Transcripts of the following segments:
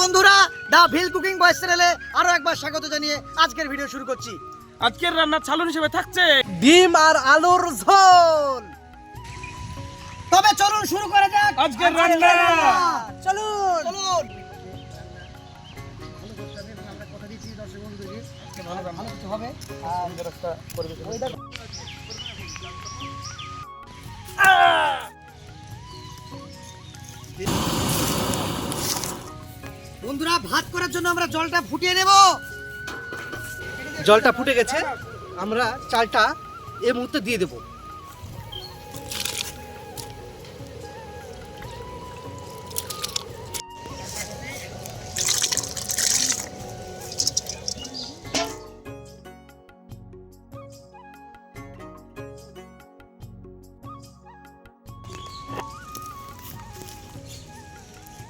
বন্ধুরা দা ভিল কুকিং বয়েস চ্যানেলে আরও একবার স্বাগত জানিয়ে আজকের ভিডিও শুরু করছি আজকের রান্নার চালন হিসেবে থাকছে ডিম আর আলুর ঝোল তবে চলুন শুরু করা যাক আজকের রান্না। চলুন চলুন বন্ধুরা ভাত করার জন্য আমরা জলটা ফুটিয়ে নেব। জলটা ফুটে গেছে, আমরা চালটা এই মুহূর্তে দিয়ে দেব।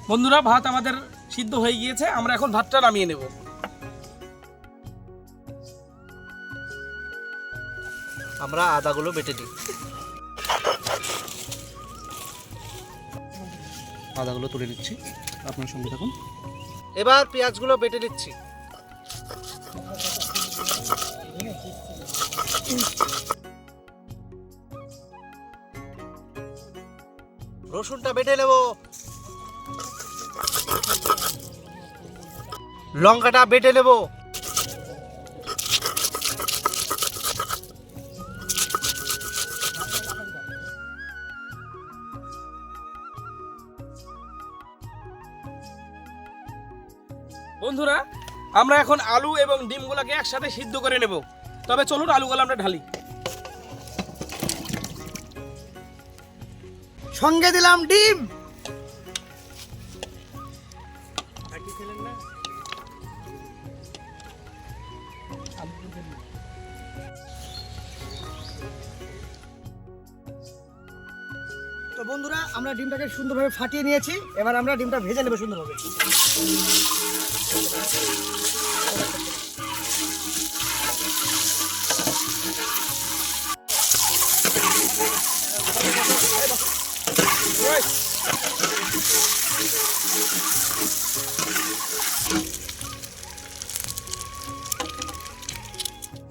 বন্ধুরা, ভাত আমাদের সিদ্ধ হয়ে গিয়েছে আমরা এখন ভাতটা নামিয়ে নেব। আমরা আদাগুলো বেটে দিই আদাগুলো তুলে নিচ্ছি। আপনার সঙ্গে থাকুন। এবার পেঁয়াজগুলো বেটে নিচ্ছি। রসুনটা বেটে নেব। লঙ্কাটা বেটে নেব। বন্ধুরা আমরা এখন আলু এবং ডিমগুলোকে একসাথে সিদ্ধ করে নেব। তবে চলুন আলুগুলো আমরা ঢালি। সঙ্গে দিলাম ডিম। তো বন্ধুরা আমরা ডিমটাকে সুন্দরভাবে ফাটিয়ে নিয়েছি। এবার আমরা ডিমটা ভেজে নেব সুন্দরভাবে।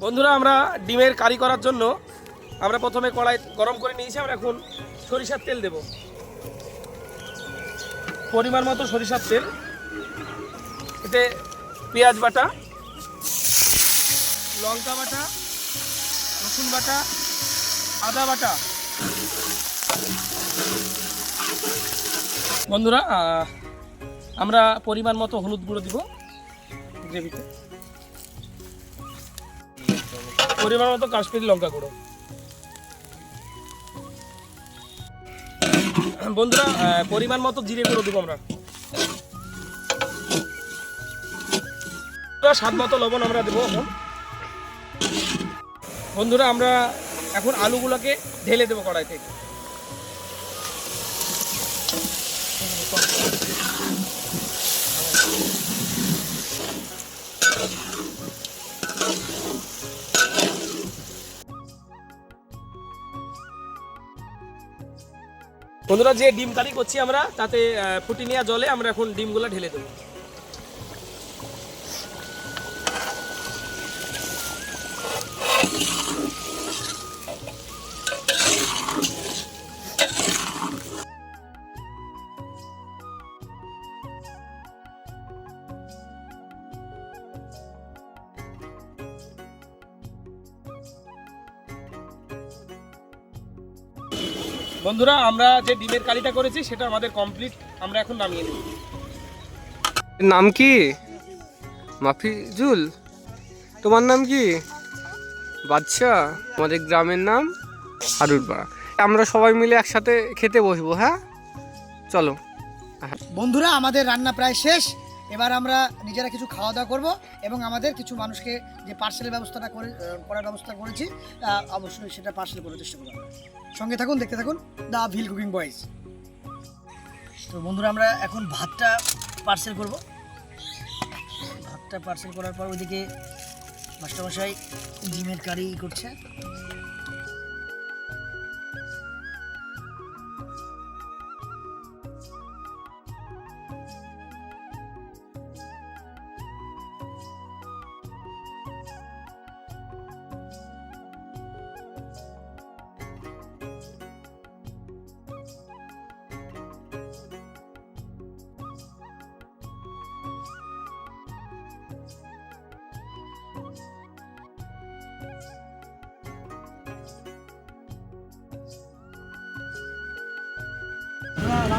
বন্ধুরা, আমরা ডিমের কারি করার জন্য আমরা প্রথমে কড়াই গরম করে নিয়েছি, আমরা এখন সরিষার তেল দেব। পরিমাণ মতো সরিষার তেল, এতে পেঁয়াজ বাটা, লঙ্কা বাটা, রসুন বাটা, আদা বাটা। বন্ধুরা আমরা পরিমাণ মতো হলুদ গুঁড়ো দিব গ্রেভিতে। পরিমাণ মতো কাশ্মীরি লঙ্কা গুঁড়ো। বন্ধুরা পরিমাণ মতো জিরে গুঁড়ো দেবো আমরা। স্বাদ মতো লবণ আমরা দেবো এখন। বন্ধুরা, আমরা এখন আলুগুলোকে ঢেলে দেবো কড়াই থেকে বন্ধুরা, যে ডিম কারি করছি আমরা, তাতে ফুটি নেওয়া জলে আমরা এখন ডিমগুলো ঢেলে দেবো। বন্ধুরা আমরা যে ডিমের কারিটা করেছি সেটা আমাদের কমপ্লিট আমরা এখন নামিয়ে নেব। নাম কি? মাফিজুল? তোমার নাম কি? বাদশা? আমাদের গ্রামের নাম হারুরপাড়া আমরা সবাই মিলে একসাথে খেতে বসবো হ্যাঁ? চলো। বন্ধুরা আমাদের রান্না প্রায় শেষ। এবার আমরা নিজেরা কিছু খাওয়া দাওয়া করব এবং আমাদের কিছু মানুষকে যে পার্সেলের ব্যবস্থাটা করে করার ব্যবস্থা করেছি অবশ্যই সেটা পার্সেল করার চেষ্টা করব সঙ্গে থাকুন, দেখতে থাকুন দ্য ভিল কুকিং বয়েজ তো বন্ধুরা, আমরা এখন ভাতটা পার্সেল করব। ভাতটা পার্সেল করার পর ওইদিকে মাস্টারমশাই ডিমের কারি করছে।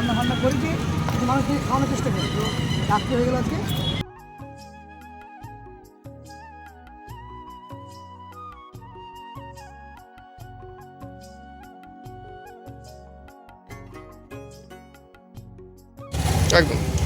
রান্না ফান্না করেছি কিন্তু মানুষকে খাওয়ানোর চেষ্টা করি। তো রাত্রি হয়ে গেল আজকে। একদম।